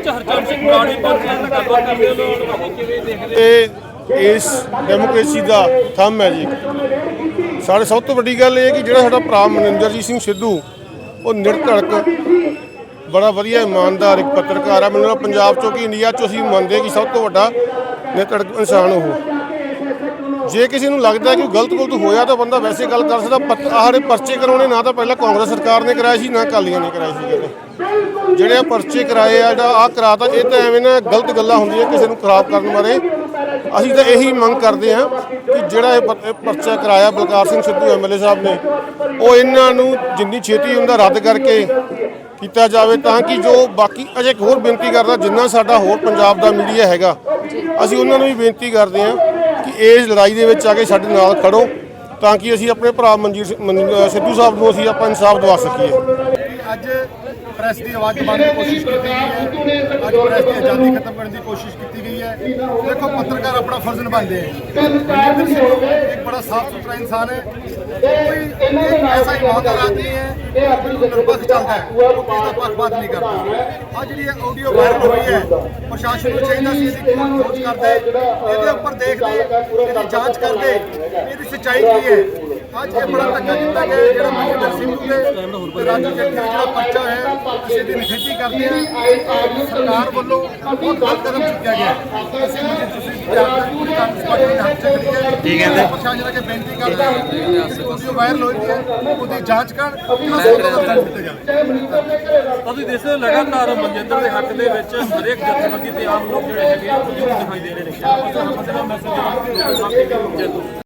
ਵਿੱਚ ਹਰਚੰਦ ਸਿੰਘ ਬਰਾੜੀ ਪਹੁੰਚਿਆ ਤਾਂ ਗੱਲਬਾਤ ਕਰਦੇ ਹੋ ਲੋਕ? ਕਿਵੇਂ ਦੇਖਦੇ ਇਹ ਇਸ ਡੈਮੋਕ੍ਰੇਸੀ ਦਾ ਥੰਮ ਹੈ ਜੀ। ਸਾਡੇ ਸਭ ਤੋਂ ਵੱਡੀ ਗੱਲ ਇਹ ਹੈ ਕਿ ਜਿਹੜਾ ਸਾਡਾ ਭਰਾ ਮਨਿੰਦਰਜੀਤ ਸਿੰਘ ਸਿੱਧੂ, ਉਹ ਨਿਰਧੜਕ, ਬੜਾ ਵਧੀਆ ਇਮਾਨਦਾਰ ਇੱਕ ਪੱਤਰਕਾਰ ਆ। ਮੈਨੂੰ ਲੱਗਦਾ ਪੰਜਾਬ ਚੋਂ ਕਿ ਇੰਡੀਆ ਚੋਂ ਅਸੀਂ ਮੰਨਦੇ ਕਿ ਸਭ ਤੋਂ ਵੱਡਾ ਨਿਰਧੜਕ ਇਨਸਾਨ ਉਹ। ਜੇ ਕਿਸੇ ਨੂੰ ਲੱਗਦਾ ਕਿ ਗਲਤ ਗੁਲਤ ਹੋਇਆ ਤਾਂ ਬੰਦਾ ਵੈਸੇ ਗੱਲ ਕਰ ਸਕਦਾ ਪਤ- ਆਹ ਪਰਚੇ ਕਰਾਉਣੇ, ਨਾ ਤਾਂ ਪਹਿਲਾਂ ਕਾਂਗਰਸ ਸਰਕਾਰ ਨੇ ਕਰਾਏ ਸੀ, ਨਾ ਅਕਾਲੀਆਂ ਨੇ ਕਰਾਏ ਸੀ ਕਦੇ ਜਿਹੜੇ ਆ ਪਰਚੇ ਕਰਾਏ ਆ, ਜਿਹੜਾ ਆ ਕਰਾਤਾ ਇਹ ਤਾਂ ਐਵੇਂ ਨਾ ਗਲਤ ਗੱਲਾਂ ਹੁੰਦੀਆਂ ਕਿਸੇ ਨੂੰ ਖਰਾਬ ਕਰਨ ਬਾਰੇ। ਅਸੀਂ ਤਾਂ ਇਹੀ ਮੰਗ ਕਰਦੇ ਹਾਂ ਕਿ ਜਿਹੜਾ ਇਹ ਇਹ ਪਰਚਾ ਕਰਾਇਆ ਬਲਕਾਰ ਸਿੰਘ ਸਿੱਧੂ ਐਮਐਲਏ ਸਾਹਿਬ ਨੇ, ਉਹ ਇਹਨਾਂ ਨੂੰ ਜਿੰਨੀ ਛੇਤੀ ਹੁੰਦਾ ਰੱਦ ਕਰਕੇ ਕੀਤਾ ਜਾਵੇ, ਤਾਂ ਕਿ ਜੋ ਬਾਕੀ ਅਜੇ ਇੱਕ ਹੋਰ ਬੇਨਤੀ ਕਰਦਾ, ਜਿੰਨਾ ਸਾਡਾ ਹੋਰ ਪੰਜਾਬ ਦਾ ਮੀਡੀਆ ਹੈਗਾ, ਅਸੀਂ ਉਹਨਾਂ ਨੂੰ ਵੀ ਬੇਨਤੀ ਕਰਦੇ ਹਾਂ ਕਿ ਇਸ ਲੜਾਈ ਦੇ ਵਿੱਚ ਆ ਕੇ ਸਾਡੇ ਨਾਲ ਖੜੋ ਤਾਂ ਕਿ ਅਸੀਂ ਆਪਣੇ ਭਰਾ ਮਨਜੀਤ ਸਿੱਧੂ ਸਾਹਿਬ ਨੂੰ ਅਸੀਂ ਆਪਾਂ ਇਨਸਾਫ ਦਿਵਾ ਸਕੀਏ। ਅੱਜ ਪ੍ਰੈਸ ਦੀ ਆਵਾਜ਼ ਦਬਾਉਣ ਦੀ ਕੋਸ਼ਿਸ਼ ਕੀਤੀ ਗਈ ਹੈ। ਅੱਜ ਪ੍ਰੈਸ ਦੀ ਆਜ਼ਾਦੀ ਖਤਮ ਕਰਨ ਦੀ ਕੋਸ਼ਿਸ਼ ਕੀਤੀ ਗਈ ਹੈ। ਦੇਖੋ ਪੱਤਰਕਾਰ ਆਪਣਾ ਫਰਜ਼ ਨਿਭਾਉਂਦੇ ਹੈ ਇੱਕ ਬੜਾ ਸਾਫ਼ ਸੁਥਰਾ ਇਨਸਾਨ ਹੈ। ਕੋਈ ਆਦਮੀ ਹੈ। ਜੋ ਬਿਲਕੁਲ ਨਿਰਪੱਖ ਚੱਲਦਾ ਹੈ। ਉਹ ਕਿਸੇ ਦਾ ਪੱਖਪਾਤ ਨਹੀਂ ਕਰਦਾ। ਅੱਜ ਜਿਹੜੀ ਆਡੀਓ ਵਾਇਰਲ ਹੋਈ ਹੈ ਪ੍ਰਸ਼ਾਸਨ ਨੂੰ ਚਾਹੀਦਾ ਸੀ ਇਹਦੀ ਖੋਜ ਕਰਦੇ। ਇਹਦੇ ਉੱਪਰ ਦੇਖਦੇ ਇਹਦੀ ਜਾਂਚ ਕਰਦੇ। ਇਹਦੀ ਸੱਚਾਈ ਕੀ ਹੈ? ਅੱਜ ਇਹ ਬੜਾ ਧੱਕਾ ਕੀਤਾ ਗਿਆ ਹੈ, ਜਿਹੜਾ ਮਨਜਿੰਦਰ ਸਿੰਘ ਤੇ ਰਾਜੂ ਜੇਠੀ ਦਾ ਜਿਹੜਾ ਪਰਚਾ ਹੈ ਕਿਸੇ ਦੀ ਨਿਖੇਧੀ ਕਰਦੇ ਆ ਸਰਕਾਰ ਵੱਲੋਂ ਬਹੁਤ ਗਲਤ ਕਦਮ ਚੁੱਕਿਆ ਗਿਆ। ਹੈ। ਅਸੀਂ ਤੁਸੀਂ ਕੀ ਕਰਦੇ ਪੂਰੀ ਕਾਂਗਰਸ ਪਾਰਟੀ ਦੇ ਹੱਥ ਚੱਕ ਰਹੀ ਹੈ ਕੀ ਕਹਿੰਦੇ ਪ੍ਰਸ਼ਾਸਨ ਅੱਗੇ ਬੇਨਤੀ ਕਰਦੇ ਹਾਂ ਕਿ ਆਡੀਓ ਵਾਇਰਲ ਹੋਈ ਹੈ ਉਹਦੀ ਜਾਂਚ ਕਰ ਉਹਨਾਂ ਦਿੱਤੇ ਜਾਵੇ ਤੁਸੀਂ ਦੇਖਦੇ ਹੋ ਲਗਾਤਾਰ ਮਨਜਿੰਦਰ ਦੇ ਹੱਕ ਦੇ ਵਿੱਚ ਹਰੇਕ ਜਥੇਬੰਦੀ ਤੇ ਆਮ ਲੋਕ ਜਿਹੜੇ ਹੈਗੇ ਆ ਉਹ ਦਿਖਾਈ ਦੇ ਰਹੇ ਨੇ। ਕਿਆ ਮਤਲਬ ਮੈਸੇਜ